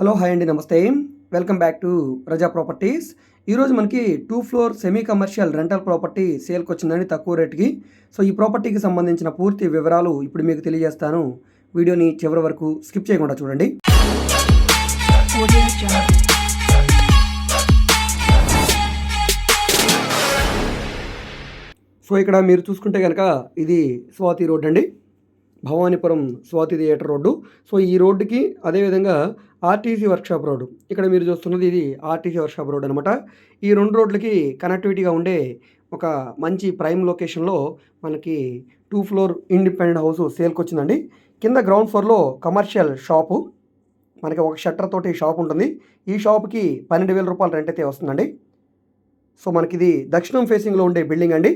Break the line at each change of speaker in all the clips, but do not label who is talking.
Hello hi అండి నమస్తే. Welcome back to Praja properties. ఈరోజు మనకి two floor semi commercial rental property సేల్కి వచ్చిందండి తక్కువ రేటుకి. సో ఈ ప్రాపర్టీకి సంబంధించిన పూర్తి వివరాలు ఇప్పుడు మీకు తెలియజేస్తాను. వీడియోని చివరి వరకు స్కిప్ చేయకుండా చూడండి. సో ఇక్కడ మీరు చూసుకుంటే కనుక ఇది స్వాతి రోడ్ అండి. Bhavanipuram Swathi theatre road. So ఈ రోడ్డుకి అదేవిధంగా ఆర్టీసీ వర్క్షాప్ రోడ్డు. ఇక్కడ మీరు చూస్తున్నది ఇది ఆర్టీసీ వర్క్షాప్ రోడ్ అనమాట ఈ రెండు రోడ్లకి కనెక్టివిటీగా ఉండే ఒక మంచి ప్రైమ్ లొకేషన్లో మనకి టూ ఫ్లోర్ ఇండిపెండెంట్ హౌస్ సేల్కి వచ్చిందండి కింద గ్రౌండ్ ఫ్లోర్లో కమర్షియల్ షాపు. మనకి ఒక షట్టర్ తోటి షాప్ ఉంటుంది. ఈ షాప్కి పన్నెండు వేల రూపాయలు రెంట్ అయితే వస్తుందండి. సో మనకి ఇది దక్షిణం ఫేసింగ్లో ఉండే బిల్డింగ్ అండి.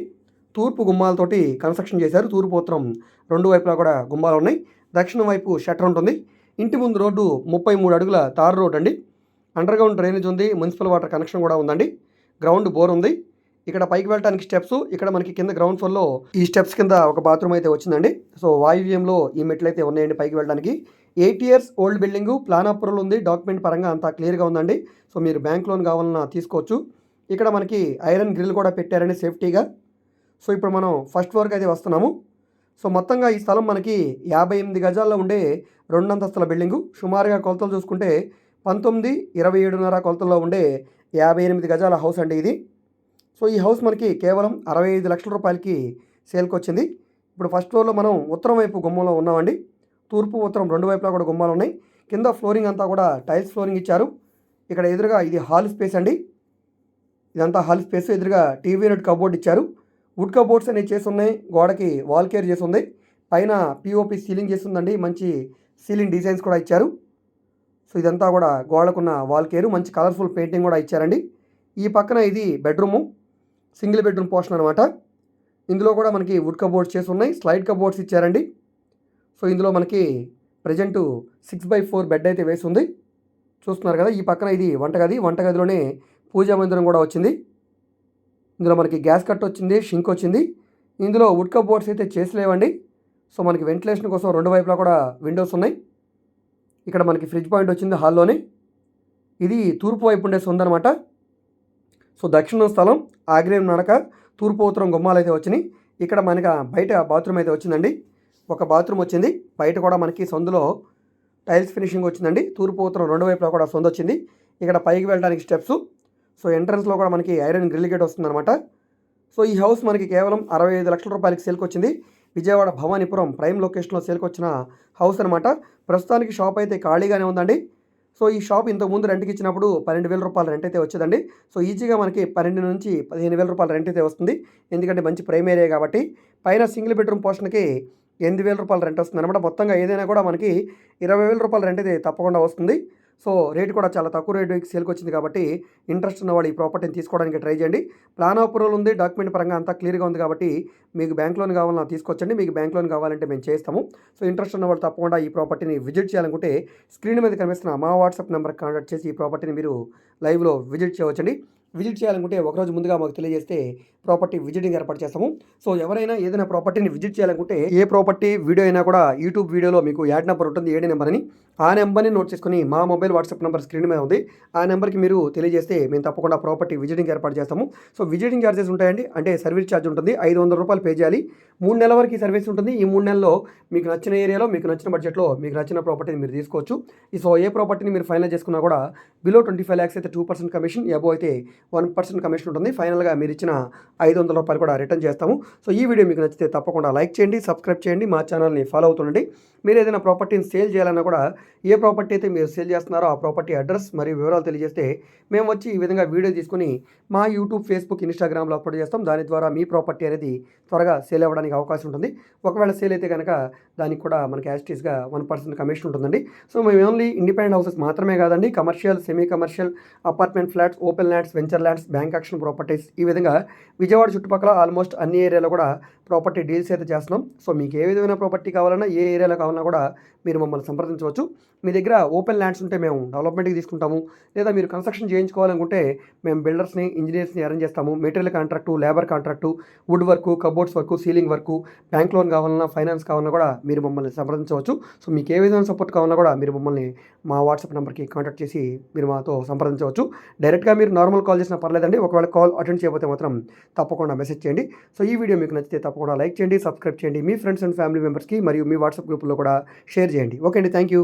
తూర్పు గుమ్మాలతోటి కన్స్ట్రక్షన్ చేశారు. తూర్పు ఉత్తరం రెండు వైపులా కూడా గుమ్మాలు ఉన్నాయి. దక్షిణం వైపు షట్టర్ ఉంటుంది. ఇంటి ముందు రోడ్డు ముప్పై మూడు అడుగుల తారు రోడ్ అండి. అండర్ గ్రౌండ్ డ్రైనేజ్ ఉంది. మున్సిపల్ వాటర్ కనెక్షన్ కూడా ఉందండి. గ్రౌండ్ బోర్ ఉంది. ఇక్కడ పైకి వెళ్ళడానికి స్టెప్స్ ఇక్కడ మనకి కింద గ్రౌండ్ ఫ్లోర్లో ఈ స్టెప్స్ కింద ఒక బాత్రూమ్ అయితే వచ్చిందండి. సో వాయువ్యంలో ఈ మెట్లు అయితే ఉన్నాయండి పైకి వెళ్ళడానికి eight years old building plan approval ఉంది. డాక్యుమెంట్ పరంగా అంతా క్లియర్గా ఉందండి. సో మీరు బ్యాంక్ లోన్ కావాలన్నా తీసుకోవచ్చు. ఇక్కడ మనకి ఐరన్ గ్రిల్ కూడా పెట్టారండి సేఫ్టీగా. సో ఇప్పుడు మనం ఫస్ట్ ఫ్లోర్కి అయితే వస్తున్నాము. సో మొత్తంగా ఈ స్థలం మనకి యాభై ఎనిమిది గజాల్లో ఉండే రెండు అంతస్తుల బిల్డింగు. సుమారుగా కొలతలు చూసుకుంటే పంతొమ్మిది ఇరవై ఏడున్నర కొలతల్లో ఉండే యాభై ఎనిమిది గజాల హౌస్ అండి ఇది. సో ఈ హౌస్ మనకి కేవలం అరవై ఐదు లక్షల రూపాయలకి సేల్కి వచ్చింది. ఇప్పుడు ఫస్ట్ ఫ్లోర్లో మనం ఉత్తరం వైపు గుమ్మంలో ఉన్నామండి. తూర్పు ఉత్తరం రెండు వైపులా కూడా గుమ్మాలు ఉన్నాయి. కింద ఫ్లోరింగ్ అంతా కూడా టైల్స్ ఫ్లోరింగ్ ఇచ్చారు. ఇక్కడ ఎదురుగా ఇది హాల్ స్పేస్ అండి. ఇదంతా హాల్ స్పేస్. ఎదురుగా టీవీ యూనిట్ కబోర్డ్ ఇచ్చారు. వుడ్ కబోర్డ్స్ అనేవి చేసి ఉన్నాయి గోడకి వాల్ కేర్ చేసి ఉంది పైన పిఓపి సీలింగ్ చేసి ఉందండి మంచి సీలింగ్ డిజైన్స్ కూడా ఇచ్చారు. సో ఇదంతా కూడా గోడకున్న వాల్ కేరు మంచి కలర్ఫుల్ పెయింటింగ్ కూడా ఇచ్చారండి. ఈ పక్కన ఇది బెడ్రూము సింగిల్ బెడ్రూమ్ పోర్షన్ అనమాట ఇందులో కూడా మనకి వుడ్ కబోర్డ్స్ చేసి ఉన్నాయి స్లైడ్ కబోర్డ్స్ ఇచ్చారండి. సో ఇందులో మనకి present six by four bed అయితే వేసి ఉంది. చూస్తున్నారు కదా ఈ పక్కన ఇది వంటగది వంటగదిలోనే పూజా మందిరం కూడా వచ్చింది. ఇందులో మనకి గ్యాస్ కట్ వచ్చింది షింక్ వచ్చింది. ఇందులో వుడ్ బోర్డ్స్ అయితే చేసి లేవండి సో మనకి వెంటిలేషన్ కోసం రెండు వైపులా కూడా విండోస్ ఉన్నాయి. ఇక్కడ మనకి ఫ్రిడ్జ్ పాయింట్ వచ్చింది హాల్లోనే. ఇది తూర్పు వైపు ఉండే ఉందన్నమాట సో దక్షిణం స్థలం ఆగ్నేయం నడక తూర్పు ఉత్తరం గుమ్మాలు అయితే వచ్చినాయి. ఇక్కడ మనకి బయట బాత్రూమ్ అయితే వచ్చిందండి. ఒక బాత్రూమ్ వచ్చింది. బయట కూడా మనకి సొందులో టైల్స్ ఫినిషింగ్ వచ్చిందండి. తూర్పు ఉత్తరం రెండు వైపులా కూడా సొంత వచ్చింది. ఇక్కడ పైకి వెళ్ళడానికి స్టెప్స్. సో ఎంట్రన్స్లో కూడా మనకి ఐరన్ గ్రిల్ గేట్ వస్తుందన్నమాట. సో ఈ హౌస్ మనకి కేవలం అరవై ఐదు లక్షల రూపాయలకి సేల్కి వచ్చింది. విజయవాడ భవానీపురం ప్రైమ్ లొకేషన్లో సేల్కి వచ్చిన హౌస్ అనమాట ప్రస్తుతానికి షాప్ అయితే ఖాళీగానే ఉందండి. సో ఈ షాప్ ఇంతకుముందు రెంట్కి ఇచ్చినప్పుడు పన్నెండు వేల రూపాయల రెంట్ అయితే వచ్చేదండి. సో ఈజీగా మనకి పన్నెండు నుంచి పదిహేను వేల రూపాయల రెంట్ అయితే వస్తుంది. ఎందుకంటే మంచి ప్రైమ్ ఏరియా కాబట్టి. పైన సింగిల్ బెడ్రూమ్ పోర్షన్కి ఎనిమిది వేల రూపాయల రెంట్ వస్తుంది అనమాట మొత్తంగా ఏదైనా కూడా మనకి ఇరవై వేల రూపాయల రెంట్ అయితే తప్పకుండా వస్తుంది. సో రేటు కూడా చాలా తక్కువ రేటుకి సేల్కి వచ్చింది కాబట్టి ఇంట్రెస్ట్ ఉన్నవాడు ఈ ప్రాపర్టీని తీసుకోవడానికి ట్రై చేయండి. ప్లాన్ అప్రూవల్ ఉంది డాక్యుమెంట్ పరంగా అంతా క్లియర్గా ఉంది కాబట్టి మీకు బ్యాంక్ లోన్ కావాలన్నా తీసుకొచ్చండి మీకు బ్యాంక్ లోన్ కావాలంటే మేము చేస్తాము. సో ఇంట్రెస్ట్ ఉన్నవాళ్ళు తప్పకుండా ఈ ప్రాపర్టీని విజిట్ చేయాలనుకుంటే స్క్రీన్ మీద కనిపిస్తున్న మా వాట్సాప్ నెంబర్ కాంటాక్ట్ చేసి ఈ ప్రాపర్టీని మీరు లైవ్లో విజిట్ చేయవచ్చండి. విజిట్ చేయాలనుకుంటే ఒకరోజు ముందుగా మాకు తెలియజేస్తే ప్రాపర్టీ విజిటింగ్ ఏర్పాటు చేస్తాము. సో ఎవరైనా ఏదైనా ప్రాపర్టీని విజిట్ చేయాలనుకుంటే ఏ ప్రాపర్టీ వీడియో అయినా కూడా యూట్యూబ్ వీడియోలో మీకు యాడ్ నెంబర్ ఉంటుంది ఏడు నెంబర్ అని. ఆ నెంబర్ని నోట్ చేసుకుని మా మొబైల్ వాట్సాప్ నెంబర్ స్క్రీన్ మీద ఉంది. ఆ నెంబర్కి మీరు తెలియజేస్తే మేము తప్పకుండా ప్రాపర్టీ విజిటింగ్ ఏర్పాటు చేస్తాము. సో విజిటింగ్ ఛార్జెస్ ఉంటాయండి. అంటే సర్వీస్ ఛార్జ్ ఉంటుంది. ఐదు వందల రూపాయలు పే చేయాలి. మూడు నెలల వరకు సర్వీస్ ఉంటుంది. ఈ మూడు నెలల్లో మీకు నచ్చిన ఏరియాలో మీకు నచ్చిన బడ్జెట్లో మీకు నచ్చిన ప్రాపర్టీని మీరు తీసుకోవచ్చు. ఈ సో ఏ ప్రాపర్టీని మీరు ఫైనల్ చేసుకున్నా కూడా బిలో ట్వంటీ ఫైవ్ ల్యాక్స్ అయితే టూ పర్సెంట్ కమిషన్ ఎబో అయితే వన్ పర్సెంట్ కమిషన్ ఉంటుంది. ఫైనల్గా మీరు ఇచ్చిన ఐదు వందల రూపాయలు కూడా రిటర్న్ చేస్తాము. సో ఈ వీడియో మీకు నచ్చితే తప్పకుండా లైక్ చేయండి సబ్స్క్రైబ్ చేయండి. మా ఛానల్ని ఫాలో అవుతుండండి. మీరు ఏదైనా ప్రాపర్టీని సేల్ చేయాలన్నా కూడా ఏ ప్రాపర్టీ అయితే మీరు సేల్ చేస్తున్నారో ఆ ప్రాపర్టీ అడ్రస్ మరియు వివరాలు తెలియజేస్తే మేము వచ్చి ఈ విధంగా వీడియో తీసుకుని మా యూట్యూబ్ ఫేస్బుక్ ఇన్స్టాగ్రామ్లో అప్లోడ్ చేస్తాం. దాని ద్వారా మీ ప్రాపర్టీ అనేది త్వరగా సేల్ అవ్వడానికి అవకాశం ఉంటుంది. ఒకవేళ సేల్ అయితే కనుక దానికి కూడా మనకి యాజిటీస్గా వన్ పర్సెంట్ కమిషన్ ఉంటుందండి. సో మేము ఓన్లీ ఇండిపెండెంట్ హౌసెస్ మాత్రమే కాదండి. Commercial semi commercial apartment flats open lands venture lands bank auction properties ఈ విధంగా విజయవాడ చుట్టుపక్కల ఆల్మోస్ట్ అన్ని ఏరియాలో కూడా ప్రాపర్టీ డీల్స్ అయితే చేస్తున్నాం. సో మీకు ఏ విధమైన ప్రాపర్టీ కావాలన్నా ఏ ఏరియాలో కావాలన్నా కూడా మీరు మమ్మల్ని సంప్రదించవచ్చు. మీ దగ్గర ఓపెన్ ల్యాండ్స్ ఉంటే మేము డెవలప్మెంట్కి తీసుకుంటాము. లేదా మీరు కన్స్ట్రక్షన్ చేయించుకోవాలనుకుంటే మేము బిల్డర్స్ని ఇంజనీర్స్ని అరేంజ్ చేస్తాము. Material contract labour contract wood work cupboards work ceiling work bank loan కావాలన్నా ఫైనాన్స్ కావాలన్నా కూడా మీరు మమ్మల్ని సంప్రదించవచ్చు. సో మీకు ఏ విధమైన సపోర్ట్ కావాలన్నా కూడా మీరు మమ్మల్ని మా వాట్సాప్ నెంబర్కి కాంటాక్ట్ చేసి మీరు మాతో సంప్రదించవచ్చు. డైరెక్ట్గా మీరు నార్మల్ కాల్ చేసినా పర్లేదండి. ఒకవేళ కాల్ అటెండ్ చేయకపోతే మాత్రం తప్పకుండా మెసేజ్ చేయండి. సో ఈ వీడియో మీకు నచ్చితే తప్పకుండా లైక్ చేయండి సబ్స్క్రైబ్ చేయండి. మీ ఫ్రెండ్స్ అండ్ ఫ్యామిలీ మెంబర్స్కి మరియు మీ వాట్సాప్ గ్రూప్లో కూడా షేర్ చేయండి. ఓకే అండి. Thank you